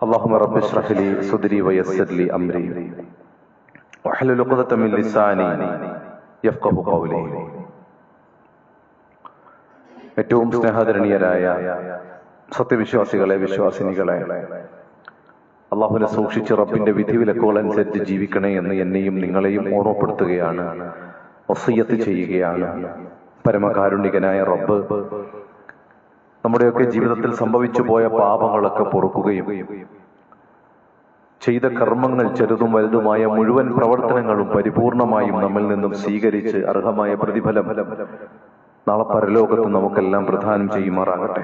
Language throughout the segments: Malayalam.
اللهم رب اشرح لي صدري ويسر لي امري واحلل عقدة من لساني يفقه قولي ഏറ്റവും സ്നേഹധരണീയരായ സത്യവിശ്വാസികളെ വിശ്വാസിനികളെ അള്ളാഹുനെ സൂക്ഷിച്ച് റബ്ബിന്റെ വിധിവിലക്കുകൾ അനുസരിച്ച് ജീവിക്കണേ എന്ന് എന്നെയും നിങ്ങളെയും ഓർമ്മപ്പെടുത്തുകയാണ് ഒസയ്യത്ത് ചെയ്യുകയാണ് പരമകാരുണികനായ റബ്ബ് നമ്മുടെയൊക്കെ ജീവിതത്തിൽ സംഭവിച്ചു പോയ പാപങ്ങളൊക്കെ പൊറുക്കുകയും ചെയ്ത കർമ്മങ്ങൾ ചെറുതും വലുതുമായ മുഴുവൻ പ്രവർത്തനങ്ങളും പരിപൂർണമായും നമ്മിൽ നിന്നും സ്വീകരിച്ച് അർഹമായ പ്രതിഫലം നാളെ പരലോകത്ത് നമുക്കെല്ലാം പ്രധാനം ചെയ്യുമാറാകട്ടെ.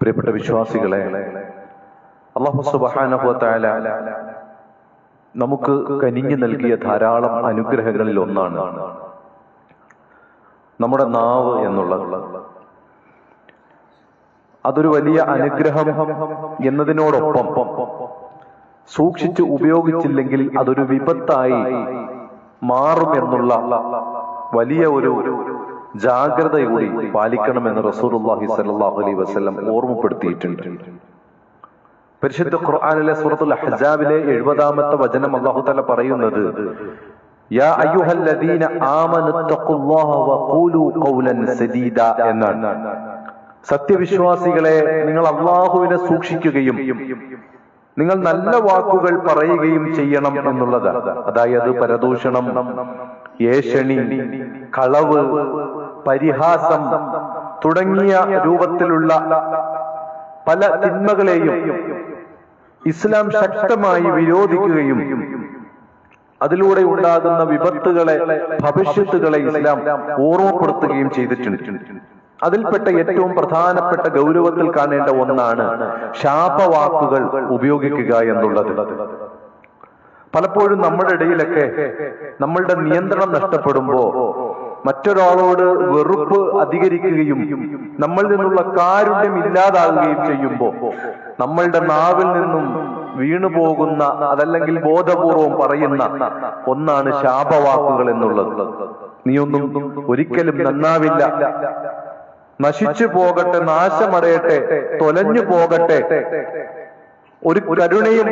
പ്രിയപ്പെട്ട വിശ്വാസികളെ അള്ളാഹു നമുക്ക് കനിഞ്ഞു നൽകിയ ധാരാളം അനുഗ്രഹങ്ങളിൽ ഒന്നാണ് നമ്മുടെ നാവ് എന്നുള്ളത്. അതൊരു വലിയ അനുഗ്രഹം എന്നതിനോടൊപ്പം സൂക്ഷിച്ച് ഉപയോഗിച്ചില്ലെങ്കിൽ അതൊരു വിപത്തായി മാറും എന്നുള്ള വലിയ ഒരു ജാഗ്രത കൂടി പാലിക്കണമെന്ന് റസൂർഹി സല്ലാഹു അലൈ വസ്ലം ഓർമ്മപ്പെടുത്തിയിട്ടുണ്ട്. പരിശുദ്ധ ഖുർആാനിലെ സൂറത്തുൽ ഹജാബിലെ എഴുപതാമത്തെ വചനം അള്ളാഹു തല പറയുന്നത് എന്നാണ്. സത്യവിശ്വാസികളെ നിങ്ങൾ അള്ളാഹുവിനെ സൂക്ഷിക്കുകയും നിങ്ങൾ നല്ല വാക്കുകൾ പറയുകയും ചെയ്യണം എന്നുള്ളത് അതായത് പരദൂഷണം ഏഷണി കളവ് പരിഹാസം തുടങ്ങിയ രൂപത്തിലുള്ള പല തിന്മകളെയും ഇസ്ലാം ശക്തമായി വിരോധിക്കുകയും അതിലൂടെ ഉണ്ടാകുന്ന വിപത്തുകളെ ഭവിഷ്യത്തുകളെ ഇസ്ലാം ഓർമ്മപ്പെടുത്തുകയും ചെയ്തിട്ടുണ്ട്. അതിൽപ്പെട്ട ഏറ്റവും പ്രധാനപ്പെട്ട ഗൗരവത്തിൽ കാണേണ്ട ഒന്നാണ് ശാപവാക്കുകൾ ഉപയോഗിക്കുക എന്നുള്ളത്. പലപ്പോഴും നമ്മുടെ ഇടയിലൊക്കെ നമ്മളുടെ നിയന്ത്രണം നഷ്ടപ്പെടുമ്പോ മറ്റൊരാളോട് വെറുപ്പ് അധികരിക്കുകയും നമ്മളിൽ നിന്നുള്ള കാരുണ്യം ഇല്ലാതാകുകയും ചെയ്യുമ്പോൾ നമ്മളുടെ നാവിൽ നിന്നും വീണു പോകുന്ന അതല്ലെങ്കിൽ ബോധപൂർവം പറയുന്ന ഒന്നാണ് ശാപവാക്കുകൾ എന്നുള്ളത്. നീയൊന്നും ഒരിക്കലും നന്നാവില്ല. നശിച്ചു പോകട്ടെ നാശമടയട്ടെ തൊലഞ്ഞു പോകട്ടെ. ഒരു കരുണയും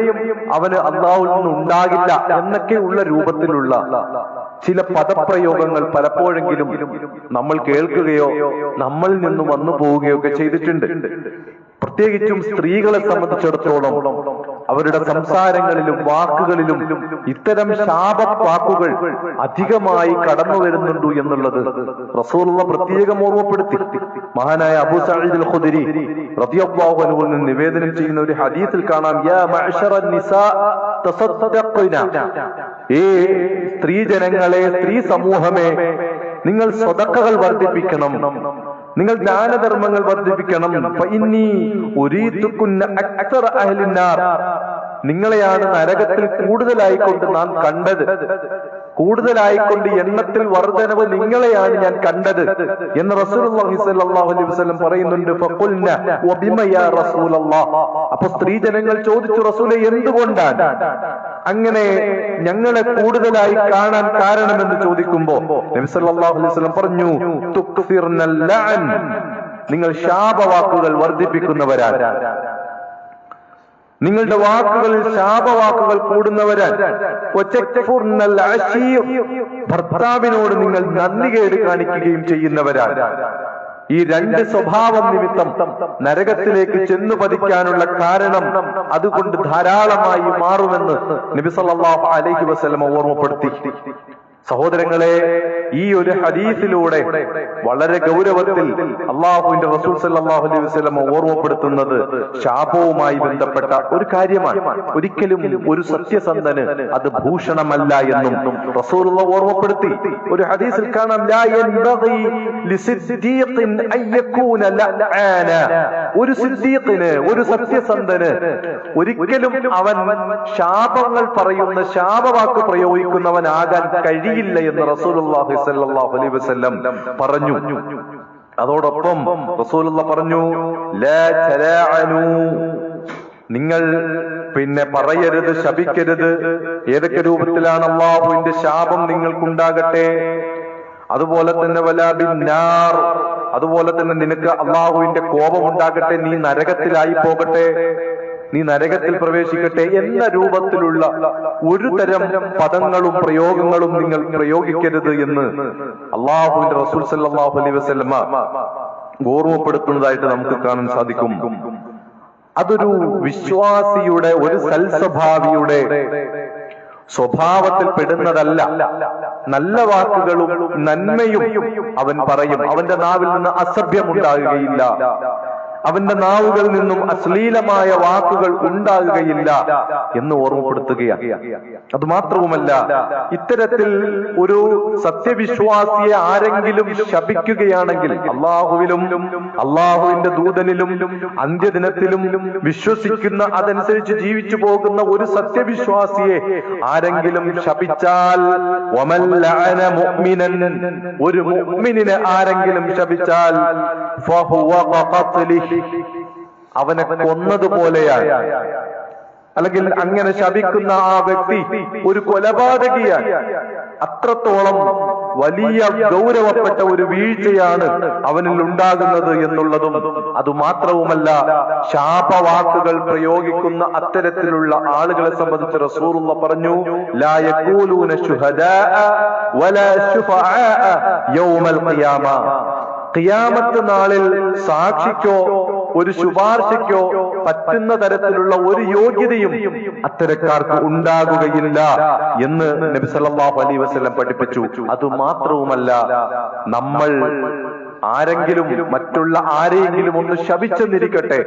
അവന് അള്ളാഹുൽ നിന്ന് ഉണ്ടാകില്ല എന്നൊക്കെയുള്ള രൂപത്തിലുള്ള ചില പദപ്രയോഗങ്ങൾ പലപ്പോഴെങ്കിലും നമ്മൾ കേൾക്കുകയോ നമ്മളിൽ നിന്ന് വന്നു പോവുകയോ ഒക്കെ ചെയ്തിട്ടുണ്ട്. പ്രത്യേകിച്ചും സ്ത്രീകളെ സംബന്ധിച്ചിടത്തോളം അവരുടെ സംസാരങ്ങളിലും വാക്കുകളിലും ഇത്തരം ശാപ വാക്കുകൾ അധികമായി കടന്നു വരുന്നുണ്ട് എന്നുള്ളത് റസൂലുള്ള പ്രത്യേകം ഓർമ്മപ്പെടുത്തി. മഹാനായ അബു സഈദ് ഖുദരി റളിയല്ലാഹു നിന്ന് നിവേദനം ചെയ്യുന്ന ഒരു ഹദീസിൽ കാണാം യാ ഏ സ്ത്രീ ജനങ്ങളെ സ്ത്രീ സമൂഹമേ നിങ്ങൾ സ്വതക്കകൾ വർദ്ധിപ്പിക്കണം. നിങ്ങൾ ദാനധർമ്മങ്ങൾ വർദ്ധിപ്പിക്കണം. നിങ്ങളെയാണ് നരകത്തിൽ കൂടുതലായിക്കൊണ്ട് നാം കണ്ടത്. കൂടുതലായിക്കൊണ്ട് എണ്ണത്തിൽ വർധനവ് നിങ്ങളെയാണ് ഞാൻ കണ്ടത് എന്ന് സ്വല്ലല്ലാഹു അലൈഹി വസല്ലം പറയുന്നുണ്ട്. അപ്പൊ സ്ത്രീ ജനങ്ങൾ ചോദിച്ചു റസൂലെ എന്തുകൊണ്ടാണ്? അങ്ങനെ ഞങ്ങളെ കൂടുതലായി കാണാൻ കാരണമെന്ന് ചോദിക്കുമ്പോ നബി അലൈഹി വസല്ലം പറഞ്ഞു ലഅൻ. നിങ്ങൾ ശാപവാക്കുകൾ വർദ്ധിപ്പിക്കുന്നവരാണ്. നിങ്ങളുടെ വാക്കുകൾ ശാപവാക്കുകൾ കൂടുന്നവരാൻ. ഭർത്താവിനോട് നിങ്ങൾ നന്ദികേട് കാണിക്കുകയും ചെയ്യുന്നവരാൻ ഈ രണ്ട് സ്വഭാവം നിമിത്തം നരകത്തിലേക്ക് ചെന്നു പതിക്കാനുള്ള കാരണം അതുകൊണ്ട് ധാരാളമായി മാറുമെന്ന് നബി സല്ലല്ലാഹു അലൈഹി വസ്ലമ ഓർമ്മപ്പെടുത്തി സഹോദരങ്ങളെ ഈ ഒരു ഹദീസിലൂടെ വളരെ ഗൗരവത്തിൽ അള്ളാഹുവിന്റെ റസൂൽ സല്ലല്ലാഹു അലൈഹി വസല്ലം ഓർമ്മപ്പെടുത്തുന്നത് ശാപവുമായി ബന്ധപ്പെട്ട ഒരു കാര്യമാണ്. ഒരിക്കലും ഒരു സത്യസന്ധന് അത് ഭൂഷണമല്ല എന്നും റസൂൽ ഓർമ്മപ്പെടുത്തി. ഒരു ഹദീസിൽ കാണാം ഒരു സിദ്ദീഖിന് ഒരു സത്യസന്ധന് ഒരിക്കലും അവൻ ശാപങ്ങൾ പറയുന്ന ശാപവാക്ക് പ്രയോഗിക്കുന്നവനാകാൻ കഴിയില്ല എന്ന് റസൂലുള്ളാഹി സ്വല്ലല്ലാഹു അലൈഹി വസല്ലം പറഞ്ഞു. അതോടൊപ്പം റസൂലുള്ള പറഞ്ഞു ലാ നിങ്ങൾ പിന്നെ പറയരുത് ശപിക്കരുത്. ഏതൊക്കെ രൂപത്തിലാണ് അള്ളാഹുവിന്റെ ശാപം നിങ്ങൾക്കുണ്ടാകട്ടെ? അതുപോലെ തന്നെ വലാബിന്നാർ അതുപോലെ തന്നെ നിനക്ക് അള്ളാഹുവിന്റെ കോപം ഉണ്ടാകട്ടെ നീ നരകത്തിലായി പോകട്ടെ. നീ നരകത്തിൽ പ്രവേശിക്കട്ടെ എന്ന രൂപത്തിലുള്ള ഒരു തരം പദങ്ങളും പ്രയോഗങ്ങളും നിങ്ങൾ പ്രയോഗിക്കരുത് എന്ന് അള്ളാഹുവിന്റെ റസൂൽ സല്ലല്ലാഹു അലൈഹി വസ്ലമ ഓർമ്മപ്പെടുത്തുന്നതായിട്ട് നമുക്ക് കാണാൻ സാധിക്കും. അതൊരു വിശ്വാസിയുടെ ഒരു സൽസ്വഭാവിയുടെ സ്വഭാവത്തിൽ പെടുന്നതല്ല. നല്ല വാക്കുകളും നന്മയും അവൻ പറയും. അവന്റെ നാവിൽ നിന്ന് അസഭ്യമുണ്ടാകുകയില്ല. അവന്റെ നാവുകളിൽ നിന്നും അശ്ലീലമായ വാക്കുകൾ ഉണ്ടാകുകയില്ല എന്ന് ഓർമ്മപ്പെടുത്തുകയാണ്. അത് മാത്രവുമല്ല ഇത്തരത്തിൽ ഒരു സത്യവിശ്വാസിയെ ആരെങ്കിലും ശപിക്കുകയാണെങ്കിൽ അള്ളാഹുവിലും അള്ളാഹുവിന്റെ ദൂതനിലും അന്ത്യദിനത്തിലും വിശ്വസിക്കുന്ന അതനുസരിച്ച് ജീവിച്ചു പോകുന്ന ഒരു സത്യവിശ്വാസിയെ ആരെങ്കിലും ശപിച്ചാൽ ഒരു മുഅ്മിനിനെ ആരെങ്കിലും ശപിച്ചാൽ ഫഹുവ അവനെ കൊന്നതുപോലെയാണ്. അല്ലെങ്കിൽ അങ്ങനെ ശപിക്കുന്ന ആ വ്യക്തി ഒരു കൊലപാതകിയാണ്. അത്രത്തോളം വലിയ ഗൗരവപ്പെട്ട ഒരു വീഴ്ചയാണ് അവനിൽ ഉണ്ടാകുന്നത് എന്നുള്ളതും അതുമാത്രവുമല്ല ശാപവാക്കുകൾ പ്രയോഗിക്കുന്ന അത്തരത്തിലുള്ള ആളുകളെ സംബന്ധിച്ച് റസൂറുള്ള പറഞ്ഞു ലാ യഖൂലൂന ശുഹദാഅ വലാ യൗമൽ ഖിയാമ. ഖിയാമത്ത് നാളിൽ സാക്ഷിക്കോ ഒരു ശുപാർശയ്ക്കോ പറ്റുന്ന തരത്തിലുള്ള ഒരു യോഗ്യതയും അത്തരക്കാർക്ക് ഉണ്ടാകുകയില്ല എന്ന് നബി സല്ലല്ലാഹു അലൈഹി വസല്ലം പഠിപ്പിച്ചു. അത് മാത്രവുമല്ല നമ്മൾ ആരെങ്കിലും മറ്റുള്ള ആരെയെങ്കിലും ഒന്ന് ശപിച്ചെന്നിരിക്കട്ടെ.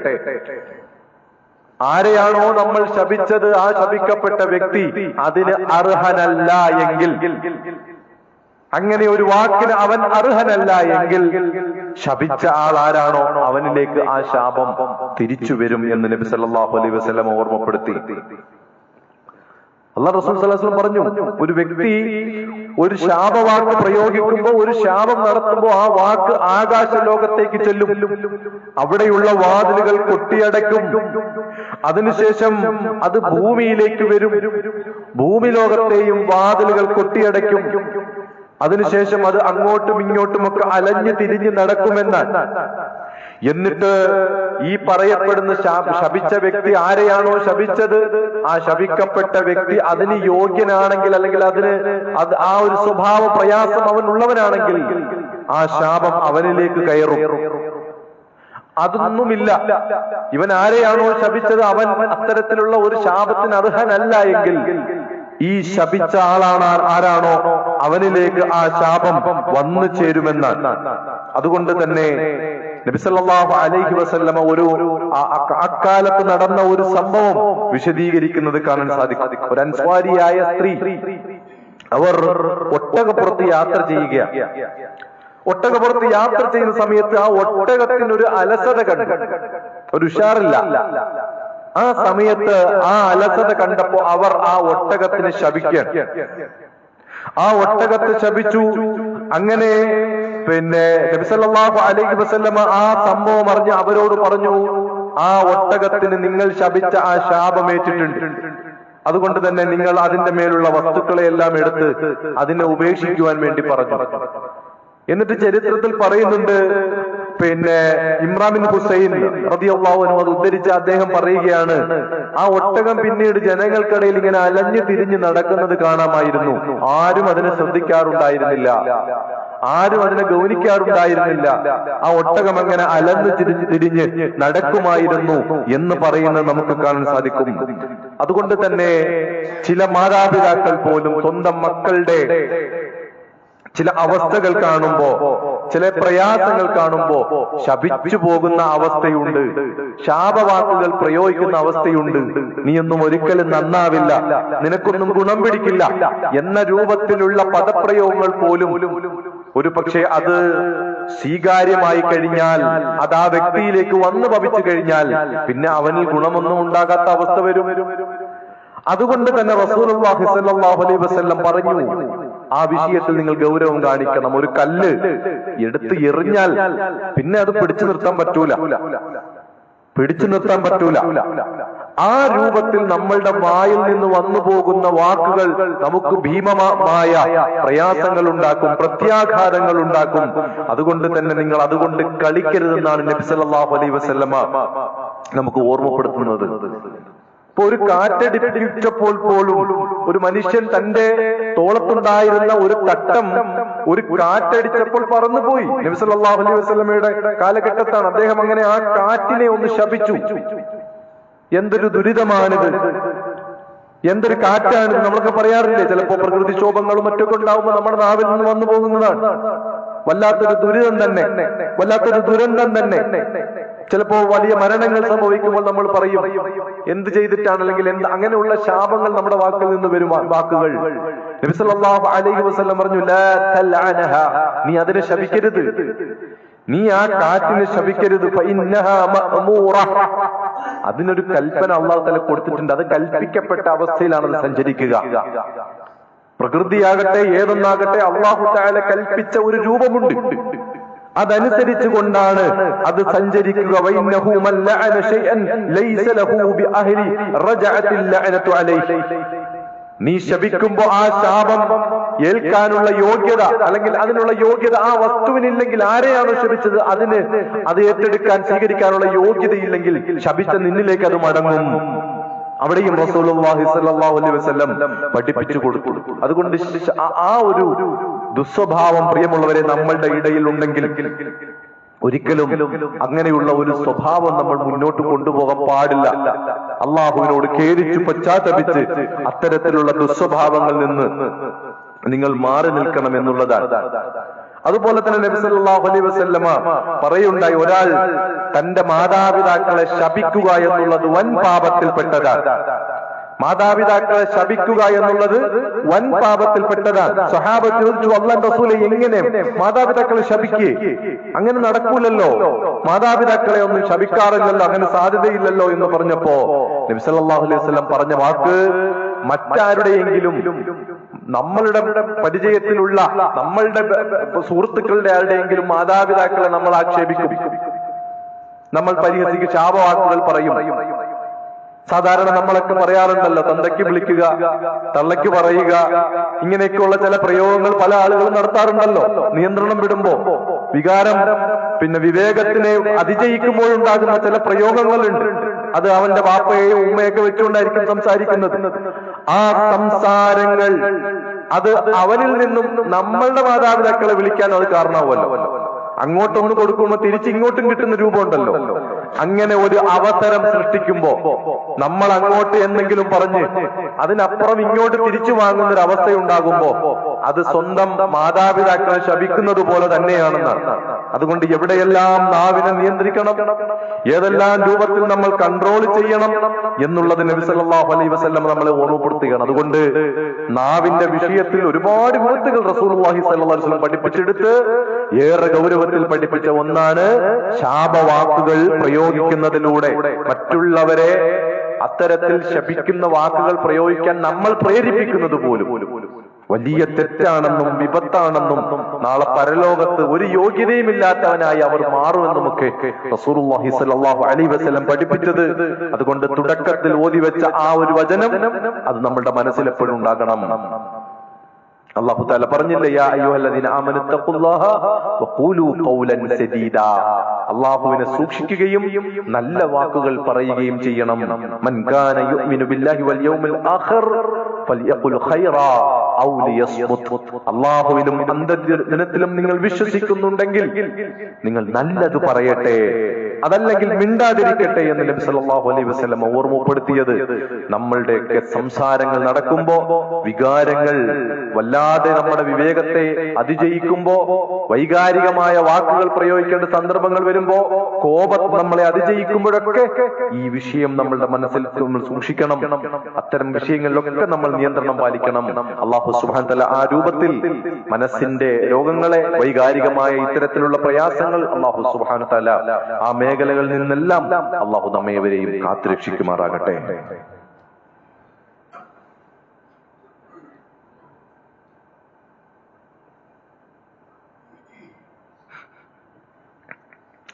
ആരെയാണോ നമ്മൾ ശപിച്ചത് ആ ശപിക്കപ്പെട്ട വ്യക്തി അതിന് അർഹനല്ല എങ്കിൽ അങ്ങനെ ഒരു വാക്കിന് അവൻ അർഹനല്ല എങ്കിൽ ശപിച്ച ആൾ ആരാണോ അവനിലേക്ക് ആ ശാപം തിരിച്ചു വരും എന്ന് നബി സല്ലാഹു അലൈഹി വസ്ലം ഓർമ്മപ്പെടുത്തി. അള്ളാഹ് റസൂൽ പറഞ്ഞു ഒരു വ്യക്തി ഒരു ശാപവാക്ക് പ്രയോഗിക്കുമ്പോ ഒരു ശാപം നടത്തുമ്പോ ആ വാക്ക് ആകാശ ലോകത്തേക്ക് ചെല്ലും. അവിടെയുള്ള വാതിലുകൾ കൊട്ടിയടയ്ക്കും. അതിനുശേഷം അത് ഭൂമിയിലേക്ക് വരും. ഭൂമി ലോകത്തെയും വാതിലുകൾ കൊട്ടിയടയ്ക്കും. അതിനുശേഷം അത് അങ്ങോട്ടും ഇങ്ങോട്ടും ഒക്കെ അലഞ്ഞു തിരിഞ്ഞ് നടക്കുമെന്ന് എന്നിട്ട് ഈ പറയപ്പെടുന്ന ശപിച്ച വ്യക്തി ആരെയാണോ ശപിച്ചത്? ആ ശപിക്കപ്പെട്ട വ്യക്തി അതിന് യോഗ്യനാണെങ്കിൽ അല്ലെങ്കിൽ അതിന് അത് ആ ഒരു സ്വഭാവ പ്രയാസം അവനുള്ളവനാണെങ്കിൽ ആ ശാപം അവനിലേക്ക് കയറും. അതൊന്നുമില്ല. ഇവൻ ആരെയാണോ ശപിച്ചത്? അവൻ അത്തരത്തിലുള്ള ഒരു ശാപത്തിന് അർഹനല്ല എങ്കിൽ ഈ ശപിച്ച ആളാണ് ആരാണോ അവനിലേക്ക് ആ ശാപം വന്നു ചേരുമെന്ന്. അതുകൊണ്ട് തന്നെ നബിസല്ലാഹു അലൈഹി വസല്ലമ ഒരു അക്കാലത്ത് നടന്ന ഒരു സംഭവം വിശദീകരിക്കുന്നത് കാണാൻ സാധിക്കും. ഒരു അൻസ്വാരിയായ സ്ത്രീ അവർ ഒട്ടകപ്പുറത്ത് യാത്ര ചെയ്യുകയാണ് ഒട്ടകപ്പുറത്ത് യാത്ര ചെയ്യുന്ന സമയത്ത് ആ ഒട്ടകത്തിന് ഒരു അലസത കണ്ടു. ഒരു ഉഷാറില്ല. ആ സമയത്ത് ആ അലസത കണ്ടപ്പോ അവർ ആ ഒട്ടകത്തിന് ശപിക്കാൻ. ആ ഒട്ടകത്തെ ശപിച്ചു. അങ്ങനെ പിന്നെ നബിസല്ലാഹു അലൈഹി വസല്ലമ ആ സംഭവം അറിഞ്ഞ് അവരോട് പറഞ്ഞു ആ ഒട്ടകത്തിന് നിങ്ങൾ ശപിച്ച ആ ശാപമേറ്റിട്ടുണ്ട്. അതുകൊണ്ട് തന്നെ നിങ്ങൾ അതിന്റെ മേലുള്ള വസ്തുക്കളെ എല്ലാം എടുത്ത് അതിനെ ഉപേക്ഷിക്കുവാൻ വേണ്ടി പറഞ്ഞു. എന്നിട്ട് ചരിത്രത്തിൽ പറയുന്നുണ്ട് പിന്നെ ഇമ്രാമിൻ ഹുസൈൻ റതിയല്ലാഹുനും അത് ഉദ്ധരിച്ച് അദ്ദേഹം പറയുകയാണ് ആ ഒട്ടകം പിന്നീട് ജനങ്ങൾക്കിടയിൽ ഇങ്ങനെ അലഞ്ഞു തിരിഞ്ഞ് നടക്കുന്നത് കാണാമായിരുന്നു. ആരും അതിനെ ശ്രദ്ധിക്കാറുണ്ടായിരുന്നില്ല. ആരും അതിനെ ഗൗനിക്കാറുണ്ടായിരുന്നില്ല. ആ ഒട്ടകം അങ്ങനെ അലന്ന് തിരിഞ്ഞ് തിരിഞ്ഞ് നടക്കുമായിരുന്നു എന്ന് പറയുന്നത് നമുക്ക് കാണാൻ സാധിക്കും. അതുകൊണ്ട് തന്നെ ചില മാതാപിതാക്കൾ പോലും സ്വന്തം മക്കളുടെ ചില അവസ്ഥകൾ കാണുമ്പോ ചില പ്രയാസങ്ങൾ കാണുമ്പോ ശപിച്ചു പോകുന്ന അവസ്ഥയുണ്ട്. ശാപവാക്കുകൾ പ്രയോഗിക്കുന്ന അവസ്ഥയുണ്ട്. നീയൊന്നും ഒരിക്കലും നന്നാവില്ല. നിനക്കൊന്നും ഗുണം പിടിക്കില്ല. എന്ന രൂപത്തിലുള്ള പദപ്രയോഗങ്ങൾ പോലും ഒരു പക്ഷേ അത് സ്വീകാര്യമായി കഴിഞ്ഞാൽ അത് ആ വ്യക്തിയിലേക്ക് വന്നു ഭവിച്ചു കഴിഞ്ഞാൽ പിന്നെ അവനിൽ ഗുണമൊന്നും ഉണ്ടാകാത്ത അവസ്ഥ വരും. അതുകൊണ്ട് തന്നെ സ്വല്ലല്ലാഹു അലൈഹി വസല്ലം പറഞ്ഞു ആ വിഷയത്തിൽ നിങ്ങൾ ഗൗരവം കാണിക്കണം. ഒരു കല്ല് എടുത്ത് എറിഞ്ഞാൽ പിന്നെ അത് പിടിച്ചു നിർത്താൻ പറ്റൂല. പിടിച്ചു നിർത്താൻ പറ്റൂല. ആ രൂപത്തിൽ നമ്മളുടെ വായിൽ നിന്ന് വന്നു പോകുന്ന വാക്കുകൾ നമുക്ക് ഭീമമായ പ്രയാസങ്ങൾ ഉണ്ടാക്കും പ്രത്യാഘാതങ്ങൾ ഉണ്ടാക്കും. അതുകൊണ്ട് തന്നെ നിങ്ങൾ അതുകൊണ്ട് കളിക്കരുതെന്നാണ് നബി സല്ലല്ലാഹു അലൈഹി വസല്ലമ നമുക്ക് ഓർമ്മപ്പെടുത്തുന്നത്. ഇപ്പൊ ഒരു കാറ്റടിപ്പിച്ചപ്പോൾ പോലും ഒരു മനുഷ്യൻ തന്റെ തോളത്തുണ്ടായിരുന്ന ഒരു തട്ടം ഒരു കാറ്റടിച്ചപ്പോൾ പറന്നുപോയി. നബി സല്ലല്ലാഹു അലൈഹി വസ്ലമയുടെ കാലഘട്ടത്താണ് അദ്ദേഹം അങ്ങനെ ആ കാറ്റിനെ ഒന്ന് ശപിച്ചു. എന്തൊരു ദുരിതമാണിത്. എന്തൊരു കാറ്റാണ് നമ്മളൊക്കെ പറയാറില്ലേ? ചിലപ്പോ പ്രകൃതിക്ഷോഭങ്ങളും മറ്റൊക്കെ ഉണ്ടാവുമ്പോൾ നമ്മുടെ നാവിൽ നിന്ന് വന്നു പോകുന്നതാണ്. വല്ലാത്തൊരു ദുരിതം തന്നെ. വല്ലാത്തൊരു ദുരന്തം തന്നെ. ചിലപ്പോ വലിയ മരണങ്ങൾ സംഭവിക്കുമ്പോൾ നമ്മൾ പറയും എന്ത് ചെയ്തിട്ടാണ്? അല്ലെങ്കിൽ എന്ത് അങ്ങനെയുള്ള ശാപങ്ങൾ നമ്മുടെ വാക്കിൽ നിന്ന് വരും വാക്കുകൾ. അലൈഹി വസല്ലം പറഞ്ഞു. നീ അതിനെ ശപിക്കരുത്. നീ ആ കാറ്റിനെ ശപിക്കരുത്. അതിനൊരു കൽപ്പന അള്ളാഹു തല കൊടുത്തിട്ടുണ്ട്. അത് കൽപ്പിക്കപ്പെട്ട അവസ്ഥയിലാണ് അത് സഞ്ചരിക്കുക. പ്രകൃതിയാകട്ടെ ഏതൊന്നാകട്ടെ അള്ളാഹു താല കൽപ്പിച്ച ഒരു രൂപമുണ്ട്. അതനുസരിച്ച് കൊണ്ടാണ് അത് സഞ്ചരിക്കുക. നീ ശപിക്കുമ്പോ ആ ശാപം ഏൽക്കാനുള്ള യോഗ്യത അല്ലെങ്കിൽ അതിനുള്ള യോഗ്യത ആ വസ്തുവിനില്ലെങ്കിൽ ആരെയാണോ ശപിച്ചത്? അതിന് അത് ഏറ്റെടുക്കാൻ സ്വീകരിക്കാനുള്ള യോഗ്യതയില്ലെങ്കിൽ ശപിച്ച നിന്നിലേക്ക് അത് മടങ്ങും. അവിടെയും റസൂലുള്ളാഹി സ്വല്ലല്ലാഹു അലൈഹി വസല്ലം പഠിപ്പിച്ചു കൊടുത്തു. അതുകൊണ്ട് ആ- ആ ഒരു ദുസ്വഭാവം പ്രിയമുള്ളവരെ നമ്മളുടെ ഇടയിൽ ഉണ്ടെങ്കിൽ ഒരിക്കലും അങ്ങനെയുള്ള ഒരു സ്വഭാവം നമ്മൾ മുന്നോട്ട് കൊണ്ടുപോകാൻ പാടില്ല. അള്ളാഹുവിനോട് ഖേദിച്ചു പശ്ചാത്തപിച്ച് അത്തരത്തിലുള്ള ദുസ്വഭാവങ്ങളിൽ നിന്ന് നിങ്ങൾ മാറി നിൽക്കണം എന്നുള്ളതാണ്. അതുപോലെ തന്നെ നബി സല്ലല്ലാഹു അലൈഹി വസല്ലമ പറയുണ്ടായി ഒരാൾ തന്റെ മാതാപിതാക്കളെ ശപിക്കുക എന്നുള്ളത് വൻ പാപത്തിൽപ്പെട്ടതാണ്. മാതാപിതാക്കളെ ശപിക്കുക എന്നുള്ളത് വൻ പാപത്തിൽപ്പെട്ടതാണ്. സഹാബത്ത് ചോദിച്ചു അള്ളാൻ റസൂലെ എങ്ങനെ മാതാപിതാക്കളെ ശപിക്കേ? അങ്ങനെ നടക്കൂലല്ലോ. മാതാപിതാക്കളെ ഒന്നും ശപിക്കാറില്ലല്ലോ. അങ്ങനെ സാധ്യതയില്ലല്ലോ. എന്ന് പറഞ്ഞപ്പോ നബി സല്ലല്ലാഹു അലൈഹി വസല്ലം പറഞ്ഞ വാക്ക് മറ്റാരുടെയെങ്കിലും നമ്മളുടെ പരിചയത്തിലുള്ള നമ്മളുടെ സുഹൃത്തുക്കളുടെ ആരുടെയെങ്കിലും മാതാപിതാക്കളെ നമ്മൾ ആക്ഷേപിക്കും. നമ്മൾ പരിഹസിക്ക് ശാപവാക്കുകൾ പറയും. സാധാരണ നമ്മളൊക്കെ പറയാറുണ്ടല്ലോ തന്തയ്ക്ക് വിളിക്കുക തള്ളയ്ക്ക് പറയുക ഇങ്ങനെയൊക്കെയുള്ള ചില പ്രയോഗങ്ങൾ പല ആളുകളും നടത്താറുണ്ടല്ലോ. നിയന്ത്രണം വിടുമ്പോ. വികാരം പിന്നെ വിവേകത്തിനെ അതിജയിക്കുമ്പോഴുണ്ടാകുന്ന ചില പ്രയോഗങ്ങളുണ്ട്. അത് അവന്റെ വാപ്പയെയും ഉമ്മയൊക്കെ വെച്ചുകൊണ്ടായിരിക്കും സംസാരിക്കുന്നത്. ആ സംസാരങ്ങൾ അത് അവനിൽ നിന്നും നമ്മളുടെ മാതാപിതാക്കളെ വിളിക്കാൻ അത് കാരണമാവുമല്ലോ. അങ്ങോട്ടൊന്ന് കൊടുക്കുമ്പോ തിരിച്ച് ഇങ്ങോട്ടും കിട്ടുന്ന രൂപമുണ്ടല്ലോ. അങ്ങനെ ഒരു അവസരം സൃഷ്ടിക്കുമ്പോ നമ്മൾ അങ്ങോട്ട് എന്തെങ്കിലും പറഞ്ഞ് അതിനപ്പുറം ഇങ്ങോട്ട് തിരിച്ചു വാങ്ങുന്ന ഒരു അവസ്ഥയുണ്ടാകുമ്പോ അത് സ്വന്തം മാതാപിതാക്കളെ ശപിക്കുന്നത് പോലെ തന്നെയാണെന്നാണ് അതുകൊണ്ട് എവിടെയെല്ലാം നാവിനെ നിയന്ത്രിക്കണം? ഏതെല്ലാം രൂപത്തിൽ നമ്മൾ കൺട്രോൾ ചെയ്യണം എന്നുള്ളത് നബി സല്ലല്ലാഹു അലൈഹി വസല്ലം നമ്മളെ ഓർമ്മപ്പെടുത്തുകയാണ്. അതുകൊണ്ട് നാവിന്റെ വിഷയത്തിൽ ഒരുപാട് വിപത്തുകൾ റസൂലുള്ളാഹി സല്ലല്ലാഹു അലൈഹി വസല്ലം പഠിപ്പിച്ചെടുത്ത് ഏറെ ഗൗരവത്തിൽ പഠിപ്പിച്ച ഒന്നാണ് ശാപവാക്കുകൾ പ്രയോഗിക്കുന്നതിലൂടെ മറ്റുള്ളവരെ അത്തരത്തിൽ ശപിക്കുന്ന വാക്കുകൾ പ്രയോഗിക്കാൻ നമ്മൾ പ്രേരിപ്പിക്കുന്നത് പോലും വലിയ തെറ്റാണെന്നും വിപത്താണെന്നും നാളെ പരലോകത്ത് ഒരു യോഗ്യതയുമില്ലാത്തവനായി അവർ മാറുമെന്നുമൊക്കെ റസൂലുള്ളാഹി സ്വല്ലല്ലാഹു അലൈഹി വസല്ലം പഠിപ്പിച്ചത്. അതുകൊണ്ട് തുടക്കത്തിൽ ഓതി വെച്ച ആ ഒരു വചനം അത് നമ്മളുടെ മനസ്സിൽ എപ്പോഴും ഉണ്ടാകണം. അള്ളാഹു താല പറഞ്ഞില്ലേ അള്ളാഹുവിനെ സൂക്ഷിക്കുകയും നല്ല വാക്കുകൾ പറയുകയും ചെയ്യണം. മൻ കാന യുഅ്മിനു ബില്ലാഹി വൽ യൗമിൽ ആഖിർ ഫൽയഖുൽ ഖൈറാ. അള്ളാഹുവിലും അന്ത്യദിനത്തിലും നിങ്ങൾ വിശ്വസിക്കുന്നുണ്ടെങ്കിൽ നിങ്ങൾ നല്ലത് പറയട്ടെ. അതല്ലെങ്കിൽ മിണ്ടാതിരിക്കട്ടെ എന്ന് നബി സല്ലല്ലാഹു അലൈഹി വസല്ലം ഓർമ്മപ്പെടുത്തിയത്. നമ്മളുടെയൊക്കെ സംസാരങ്ങൾ നടക്കുമ്പോ വികാരങ്ങൾ വല്ലാതെ നമ്മുടെ വിവേകത്തെ അതിജയിക്കുമ്പോ വൈകാരികമായ വാക്കുകൾ പ്രയോഗിക്കേണ്ട സന്ദർഭങ്ങൾ വരുമ്പോ കോപം നമ്മളെ അതിജയിക്കുമ്പോഴൊക്കെ ഈ വിഷയം നമ്മളുടെ മനസ്സിൽ നമ്മൾ സൂക്ഷിക്കണം. അത്തരം വിഷയങ്ങളിലൊക്കെ നമ്മൾ നിയന്ത്രണം പാലിക്കണം. അള്ളാഹു സുബാൻ തല ആ രൂപത്തിൽ മനസ്സിന്റെ രോഗങ്ങളെ വൈകാരികമായ ഇത്തരത്തിലുള്ള പ്രയാസങ്ങൾ അള്ളാഹു സുബാൻ തല ആ മേഖലകളിൽ നിന്നെല്ലാം അള്ളാഹു നമ്മേവരെയും കാത്തുരക്ഷിക്കുമാറാകട്ടെ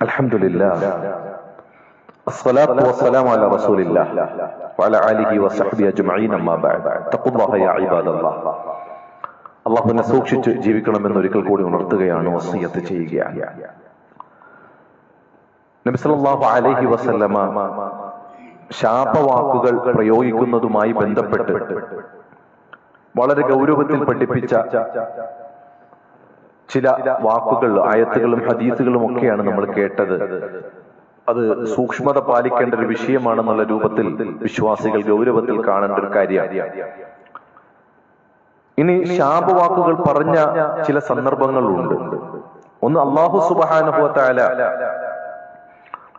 الحمد لله الصلاة والسلام على رسول الله وعلى آله وصحبه أجمعين أما بعد اتقوا الله يا عباد الله അള്ളാഹുവിനെ സൂക്ഷിച്ച് ജീവിക്കണമെന്ന് ഒരിക്കൽ കൂടി ഉണർത്തുകയാണ് വസീയത്ത് ചെയ്യുകയാണ് നബിസല്ലാഹു അലഹി വസല്ലമ ശാപവാക്കുകൾ പ്രയോഗിക്കുന്നതുമായി ബന്ധപ്പെട്ട് വളരെ ഗൗരവത്തിൽ പഠിപ്പിച്ച ചില വാക്കുകൾ ആയത്തുകളും ഹദീസുകളും ഒക്കെയാണ് നമ്മൾ കേട്ടത്. അത് സൂക്ഷ്മത പാലിക്കേണ്ട ഒരു വിഷയമാണെന്നുള്ള രൂപത്തിൽ വിശ്വാസികൾ ഗൗരവത്തിൽ കാണേണ്ട ഒരു കാര്യമാണ്. ഇനി ശാപവാക്കുകൾ പറഞ്ഞ ചില സന്ദർഭങ്ങളുണ്ട്. ഒന്ന് അള്ളാഹു സുബാനുഭവത്തായ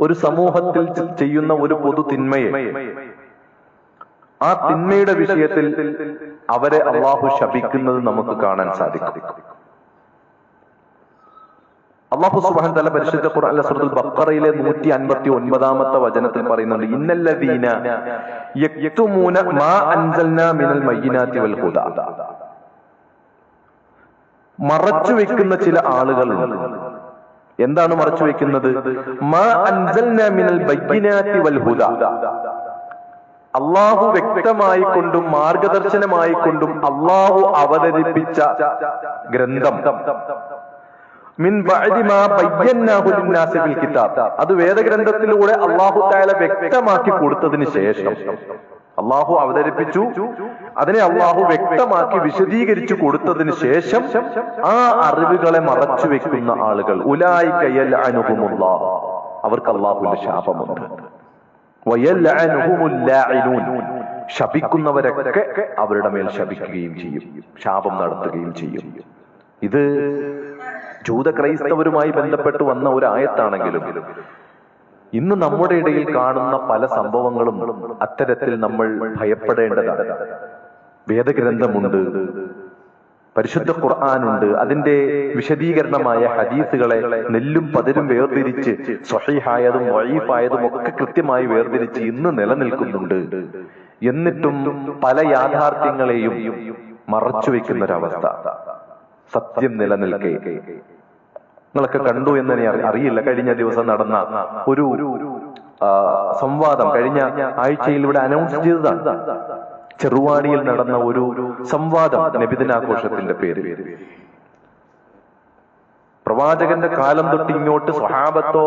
ഒരു സമൂഹത്തിൽ ചെയ്യുന്ന ഒരു പൊതു തിന്മയെ. ആ തിന്മയുടെ വിഷയത്തിൽ അവരെ അള്ളാഹു ശപിക്കുന്നത് നമുക്ക് കാണാൻ സാധിക്കും. അള്ളാഹു സുബാൻ തല പരിശുദ്ധ ഖുർആൻ സൂറത്തുൽ ബഖറയിലെ നൂറ്റി അൻപത്തി ഒൻപതാമത്തെ വചനത്തിൽ പറയുന്നുണ്ട് ഇന്നല്ലദീന യക്തുമൂന മാ അൻസൽനാ മിനൽ വൽ മറച്ചു വെക്കുന്ന ചില ആളുകളുണ്ട്. എന്താണ് മറച്ചു വെക്കുന്നത്? അള്ളാഹു വ്യക്തമായി കൊണ്ടും മാർഗദർശനമായി കൊണ്ടും അള്ളാഹു അവതരിപ്പിച്ച ഗ്രന്ഥം. അത് വേദഗ്രന്ഥത്തിലൂടെ അള്ളാഹു തആല വ്യക്തമാക്കി കൊടുത്തതിന് ശേഷം. അള്ളാഹു അവതരിപ്പിച്ചു. അതിനെ അള്ളാഹു വ്യക്തമാക്കി വിശദീകരിച്ചു കൊടുത്തതിന് ശേഷം ആ അറിവുകളെ മറച്ചു വെക്കുന്ന ആളുകൾ. ഉലായി കയ്യൽ അനുഭവമുള്ള അവർക്ക് അള്ളാഹുവിന്റെ ശാപമുണ്ട്. ശപിക്കുന്നവരൊക്കെ അവരുടെ മേൽ ശപിക്കുകയും ചെയ്യും. ശാപം നടത്തുകയും ചെയ്യും. ഇത് ജൂത ക്രൈസ്തവരുമായി ബന്ധപ്പെട്ട് വന്ന ഒരു ആയത്താണെങ്കിലും ഇന്ന് നമ്മുടെ ഇടയിൽ കാണുന്ന പല സംഭവങ്ങളും അത്തരത്തിൽ നമ്മൾ ഭയപ്പെടേണ്ടതാണ്. വേദഗ്രന്ഥമുണ്ട്. പരിശുദ്ധ ഖുർആാനുണ്ട്. അതിന്റെ വിശദീകരണമായ ഹദീസുകളെ നെല്ലും പതിരും വേർതിരിച്ച് സ്വഹീഹായതും വഴീഫായതും ഒക്കെ കൃത്യമായി വേർതിരിച്ച് ഇന്ന് നിലനിൽക്കുന്നുണ്ട്. എന്നിട്ടും പല യാഥാർത്ഥ്യങ്ങളെയും മറച്ചു വെക്കുന്ന ഒരവസ്ഥ സത്യം നിലനിൽക്കെ. നിങ്ങളൊക്കെ കണ്ടു എന്ന് അറിയില്ല. കഴിഞ്ഞ ദിവസം നടന്ന ഒരു സംവാദം കഴിഞ്ഞ ആഴ്ചയിൽ ഇവിടെ അനൗൺസ് ചെയ്തതാണ്. ചെറുവാടിയിൽ നടന്ന ഒരു സംവാദം നബിദിനാഘോഷത്തിന്റെ പേര് പ്രവാചകന്റെ കാലം തൊട്ട് ഇങ്ങോട്ട് സ്വഹാബത്തോ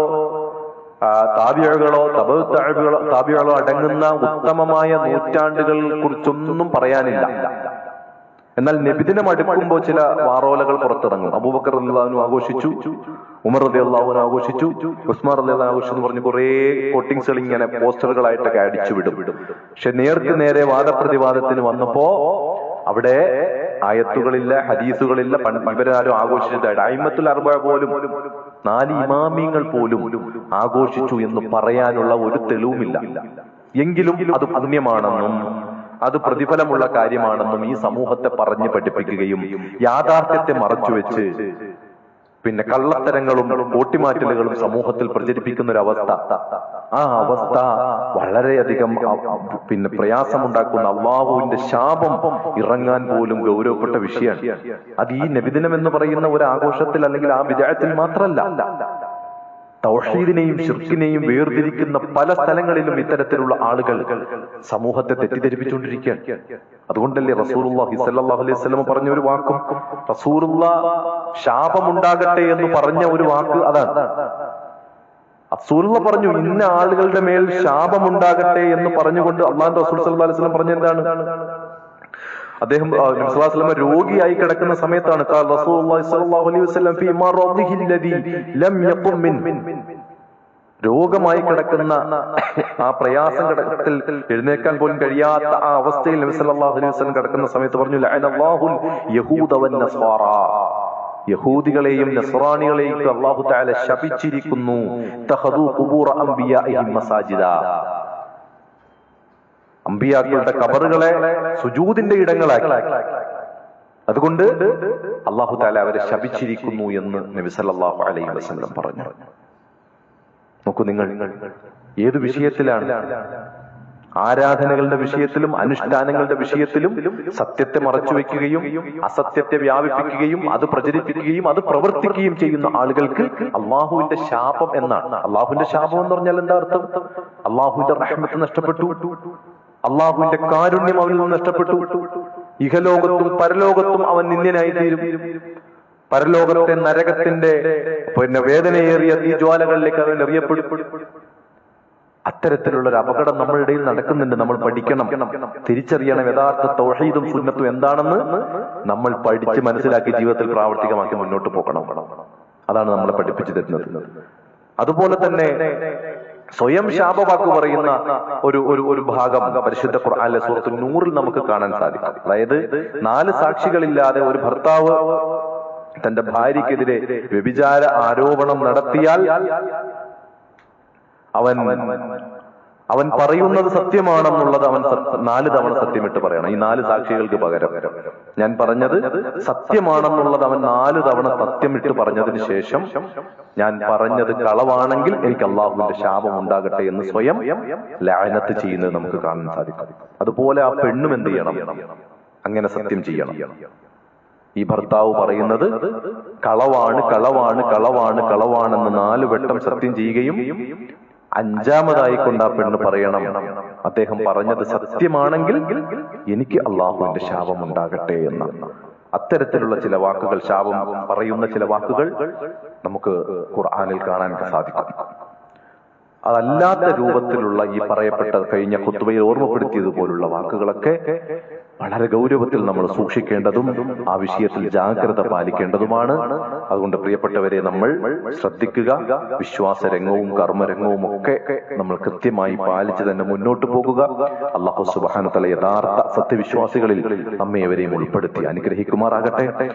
താബിയകളോ തബുകളോ താബിയകളോ അടങ്ങുന്ന ഉത്തമമായ നൂറ്റാണ്ടുകളെ കുറിച്ചൊന്നും പറയാനില്ല. എന്നാൽ നബിദിനം അടുക്കുമ്പോൾ ചില വാറോലകൾ പുറത്തിറങ്ങും. അബൂബക്കർ അള്ളാഹുനു ആഘോഷിച്ചു ഉമർ അലി അള്ളാഹുനു ആഘോഷിച്ചു ഉസ്മാർ അലി ആഘോഷിച്ചു എന്ന് പറഞ്ഞ് കുറെ കോട്ടിങ്സുകൾ ഇങ്ങനെ പോസ്റ്ററുകളായിട്ടൊക്കെ അടിച്ചു വിടും. പക്ഷെ നേർക്ക് നേരെ വാദപ്രതിവാദത്തിന് വന്നപ്പോ അവിടെ ആയത്തുകളില്ല ഹദീസുകളില്ല ഇവരാരും ആഘോഷിച്ചതായിട്ട് അയിമത്തുൽ അർബ പോലും നാല് ഇമാമിയങ്ങൾ പോലും ആഘോഷിച്ചു എന്ന് പറയാനുള്ള ഒരു തെളിവുമില്ല. എങ്കിലും അത് പുണ്യമാണെന്നും അത് പ്രതിഫലമുള്ള കാര്യമാണെന്നും ഈ സമൂഹത്തെ പറഞ്ഞു പഠിപ്പിക്കുകയും യാഥാർത്ഥ്യത്തെ മറച്ചുവെച്ച് പിന്നെ കള്ളത്തരങ്ങളും കൂട്ടിമാറ്റലുകളും സമൂഹത്തിൽ പ്രചരിപ്പിക്കുന്ന ഒരു അവസ്ഥ ആ അവസ്ഥ വളരെയധികം പിന്നെ പ്രയാസമുണ്ടാക്കുന്ന അള്ളാഹുവിന്റെ ശാപം ഇറങ്ങാൻ പോലും ഗൗരവപ്പെട്ട വിഷയമാണ്. അത് ഈ നബിദിനം എന്ന് പറയുന്ന ഒരു ആഘോഷത്തിൽ അല്ലെങ്കിൽ ആ വിജയത്തിൽ മാത്രമല്ല തൗഹീദിനെയും ഷിർക്കിനെയും വേർതിരിക്കുന്ന പല സ്ഥലങ്ങളിലും ഇത്തരത്തിലുള്ള ആളുകൾ സമൂഹത്തെ തെറ്റിദ്ധരിപ്പിച്ചുകൊണ്ടിരിക്കുകയാണ്. അതുകൊണ്ടല്ലേ റസൂലുള്ളാഹി സ്വല്ലല്ലാഹു അലൈഹി പറഞ്ഞ ഒരു വാക്കും റസൂറുള്ള ശാപമുണ്ടാകട്ടെ എന്ന് പറഞ്ഞ ഒരു വാക്ക് അതാണ്. അസൂറുള്ള പറഞ്ഞു ഇന്ന ആളുകളുടെ മേൽ ശാപമുണ്ടാകട്ടെ എന്ന് പറഞ്ഞുകൊണ്ട് അള്ളാഹു റസൂൽ സല്ലാ അലൈഹി വസല്ലം പറഞ്ഞ എന്താണ്? അദ്ദേഹം വസല്ലം രോഗിയായി കിടക്കുന്ന സമയത്താണ് രോഗമായി കിടക്കുന്ന ആ പ്രയാസം കിടക്കത്തിൽ എഴുന്നേക്കാൻ പോലും കഴിയാത്ത ആ അവസ്ഥയിൽ നബി സല്ലല്ലാഹു അലൈഹി വസല്ലം കിടക്കുന്ന സമയത്ത് പറഞ്ഞു ലഅനല്ലാഹുൽ യഹൂദ വൻ യഹൂദികളെയും നസ്രാണികളെയും അള്ളാഹു തആല ശപിച്ചിരിക്കുന്നു തഖദു ഖുബൂറ അംബിയാഇഹിം മസാജിദ. അമ്പിയാക്കളുടെ കബറുകളെ സുജൂതിന്റെ ഇടങ്ങളാക്കി. അതുകൊണ്ട് അള്ളാഹു താല അവരെ ശപിച്ചിരിക്കുന്നു എന്ന് നബി സല്ലല്ലാഹു അലൈഹി വസല്ലം പറഞ്ഞു. നോക്കൂ നിങ്ങൾ ഏത് വിഷയത്തിലാണ്? ആരാധനകളുടെ വിഷയത്തിലും അനുഷ്ഠാനങ്ങളുടെ വിഷയത്തിലും സത്യത്തെ മറച്ചു വെക്കുകയും അസത്യത്തെ വ്യാപിപ്പിക്കുകയും അത് പ്രചരിപ്പിക്കുകയും അത് പ്രവർത്തിക്കുകയും ചെയ്യുന്ന ആളുകൾക്ക് അള്ളാഹുവിന്റെ ശാപം എന്നാണ്. അള്ളാഹുവിന്റെ ശാപം എന്ന് പറഞ്ഞാൽ എന്താ അർത്ഥം? അള്ളാഹുവിന്റെ റഹ്മത്ത് നഷ്ടപ്പെട്ടു. അള്ളാഹുവിന്റെ കാരുണ്യം അവനിൽ നിന്ന് നഷ്ടപ്പെട്ടു. ഇഹലോകത്തും പരലോകത്തും അവൻ നിന്ദ്യനായി തീരും. പരലോകത്തെ നരകത്തിന്റെ പിന്നെ വേദനയേറിയ ഈ ജ്വാലകളിലേക്ക് അവൻ എറിയപ്പെടും. അത്തരത്തിലുള്ള ഒരു അപകടം നമ്മുടെ ഇടയിൽ നടക്കുന്നുണ്ട്. നമ്മൾ പഠിക്കണം. തിരിച്ചറിയണം യഥാർത്ഥ തൗഹീദും സുന്നത്തും എന്താണെന്ന് നമ്മൾ പഠിച്ച് മനസ്സിലാക്കി ജീവിതത്തിൽ പ്രാവർത്തികമാക്കി മുന്നോട്ട് പോകണം. അതാണ് നമ്മളെ പഠിപ്പിച്ചു തരുന്നത്. അതുപോലെ തന്നെ സ്വയം ശാപവാക്ക് പറയുന്ന ഒരു ഒരു ഒരു ഭാഗം പരിശുദ്ധ ഖുർആനിലെ സുഹൃത്ത് നൂറിൽ നമുക്ക് കാണാൻ സാധിക്കും. അതായത് നാല് സാക്ഷികളില്ലാതെ ഒരു ഭർത്താവ് തന്റെ ഭാര്യക്കെതിരെ വ്യഭിചാര ആരോപണം നടത്തിയാൽ അവൻ അവൻ പറയുന്നത് സത്യമാണെന്നുള്ളത് അവൻ നാല് തവണ സത്യമിട്ട് പറയണം. ഈ നാല് സാക്ഷികൾക്ക് പകരം. ഞാൻ പറഞ്ഞത് സത്യമാണെന്നുള്ളത് അവൻ നാല് തവണ സത്യമിട്ട് പറഞ്ഞതിന് ശേഷം ഞാൻ പറഞ്ഞത് കളവാണെങ്കിൽ എനിക്ക് അള്ളാഹുവിന്റെ ശാപം ഉണ്ടാകട്ടെ എന്ന് സ്വയം ലായനത്ത് ചെയ്യുന്നത് നമുക്ക് കാണാൻ സാധിക്കും. അതുപോലെ ആ പെണ്ണും എന്ത് ചെയ്യണം? അങ്ങനെ സത്യം ചെയ്യണം. ഈ ഭർത്താവ് പറയുന്നത് കളവാണ് കളവാണ് കളവാണ് കളവാണെന്ന് നാല് വട്ടം സത്യം ചെയ്യുകയും അഞ്ചാമതായി കൊണ്ട് ആ പെണ്ണ് പറയണം. അദ്ദേഹം പറഞ്ഞത് സത്യമാണെങ്കിൽ എനിക്ക് അള്ളാഹുവിന്റെ ശാപം ഉണ്ടാകട്ടെ എന്ന്. അത്തരത്തിലുള്ള ചില വാക്കുകൾ ശാപം പറയുന്ന ചില വാക്കുകൾ നമുക്ക് ഖുർആാനിൽ കാണാൻ സാധിക്കും. അതല്ലാത്ത രൂപത്തിലുള്ള ഈ പറയപ്പെട്ട കഴിഞ്ഞ കുത്തുബയിൽ ഓർമ്മപ്പെടുത്തിയതുപോലുള്ള വാക്കുകളൊക്കെ വളരെ ഗൗരവത്തിൽ നമ്മൾ സൂക്ഷിക്കേണ്ടതും ആ വിഷയത്തിൽ ജാഗ്രത പാലിക്കേണ്ടതുമാണ്. അതുകൊണ്ട് പ്രിയപ്പെട്ടവരെ നമ്മൾ ശ്രദ്ധിക്കുക. വിശ്വാസ രംഗവും കർമ്മരംഗവും ഒക്കെ നമ്മൾ കൃത്യമായി പാലിച്ച് തന്നെ മുന്നോട്ട് പോകുക. അള്ളാഹു സുബാനത്തല യഥാർത്ഥ സത്യവിശ്വാസികളിൽ നമ്മെ എവരെയും ഉൾപ്പെടുത്തി അനുഗ്രഹിക്കുമാറാകട്ടെ.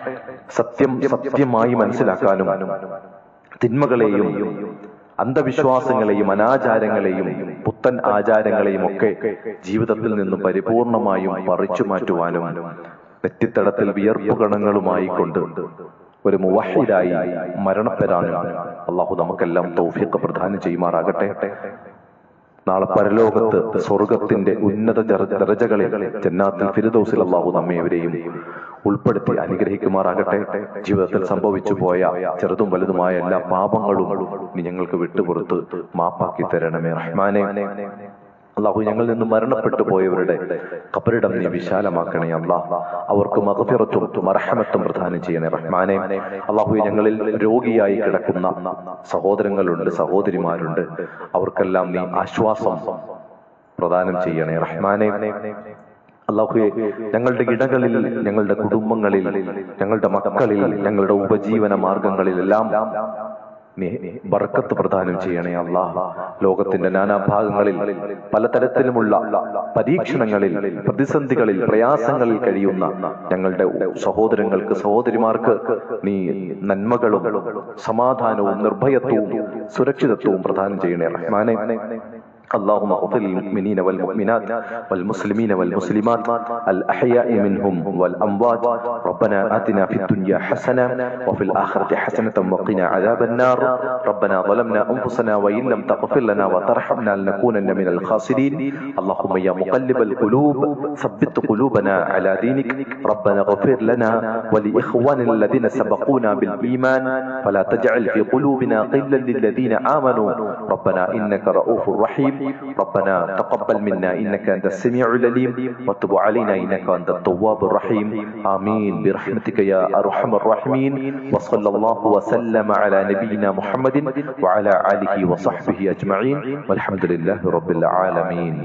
സത്യം സത്യമായി മനസ്സിലാക്കാനും തിന്മകളെയും അന്ധവിശ്വാസങ്ങളെയും അനാചാരങ്ങളെയും പുത്തൻ ആചാരങ്ങളെയും ഒക്കെ ജീവിതത്തിൽ നിന്നും പരിപൂർണമായും പറിച്ചു മാറ്റുവാനും നെറ്റിത്തടത്തിൽ വിയർപ്പ് കണങ്ങളുമായി കൊണ്ട് ഒരു മുവഹിദായി മരണപ്പെടാനും അള്ളാഹു നമുക്കെല്ലാം തൗഫീഖ് പ്രദാനം ചെയ്യുമാറാകട്ടെ. നാളെ പരലോകത്ത് സ്വർഗത്തിന്റെ ഉന്നത ദരജകളിൽ ചെന്നാത്തിൽ ഫിരുദൌസിൽ അള്ളാഹു നമ്മയെവരെയും ഉൾപ്പെടുത്തി അനുഗ്രഹിക്കുമാറാകട്ടെ. ജീവിതത്തിൽ സംഭവിച്ചു പോയ ചെറുതും വലുതുമായ എല്ലാ പാപങ്ങളും നീ ഞങ്ങൾക്ക് വിട്ടുപുറത്ത് മാപ്പാക്കി തരണമേ. റഹ്മാനെ അള്ളാഹു ഞങ്ങളിൽ നിന്ന് മരണപ്പെട്ടു പോയവരുടെ കബറിടം നീ വിശാലമാക്കണേ അള്ളാഹ് അവർക്ക് മകഫിറത്തും മർഹമത്തും പ്രദാനം ചെയ്യണേ റഹ്മാനെ. അള്ളാഹു ഞങ്ങളിൽ രോഗിയായി കിടക്കുന്ന സഹോദരങ്ങളുണ്ട് സഹോദരിമാരുണ്ട്. അവർക്കെല്ലാം നീ ആശ്വാസം പ്രദാനം ചെയ്യണേ റഹ്മാനെ. അള്ളാഹുയെ ഞങ്ങളുടെ ഇടകളിൽ ഞങ്ങളുടെ കുടുംബങ്ങളിൽ ഞങ്ങളുടെ മക്കളിൽ ഞങ്ങളുടെ ഉപജീവന മാർഗങ്ങളിലെല്ലാം നീ ബർക്കത്ത് പ്രദാനം ചെയ്യണേ അള്ളാഹ് ലോകത്തിന്റെ നാനാഭാഗങ്ങളിൽ പലതരത്തിലുമുള്ള പരീക്ഷണങ്ങളിൽ പ്രതിസന്ധികളിൽ പ്രയാസങ്ങളിൽ കഴിയുന്ന ഞങ്ങളുടെ സഹോദരങ്ങൾക്ക് സഹോദരിമാർക്ക് നീ നന്മകളും സമാധാനവും നിർഭയത്വവും സുരക്ഷിതത്വവും പ്രദാനം ചെയ്യണേ റഹ്മാനെ. اللهم اغفر للمؤمنين والمؤمنات والمسلمين والمسلمات الأحياء منهم والأموات. ربنا آتنا في الدنيا حسنة وفي الآخرة حسنة وقنا عذاب النار. ربنا ظلمنا أنفسنا وإن لم تغفر لنا وترحمنا لنكونن من الخاسرين. اللهم يا مقلب القلوب ثبت قلوبنا على دينك. ربنا اغفر لنا ولإخواننا الذين سبقونا بالإيمان. فلا تجعل في قلوبنا غلا للذين آمنوا. ربنا إنك رؤوف رحيم. ربنا تقبل منا إنك أنت السميع العليم وتب علينا إنك أنت التواب الرحيم آمين برحمتك يا أرحم الراحمين وصلى الله وسلم على نبينا محمد وعلى آله وصحبه أجمعين والحمد لله رب العالمين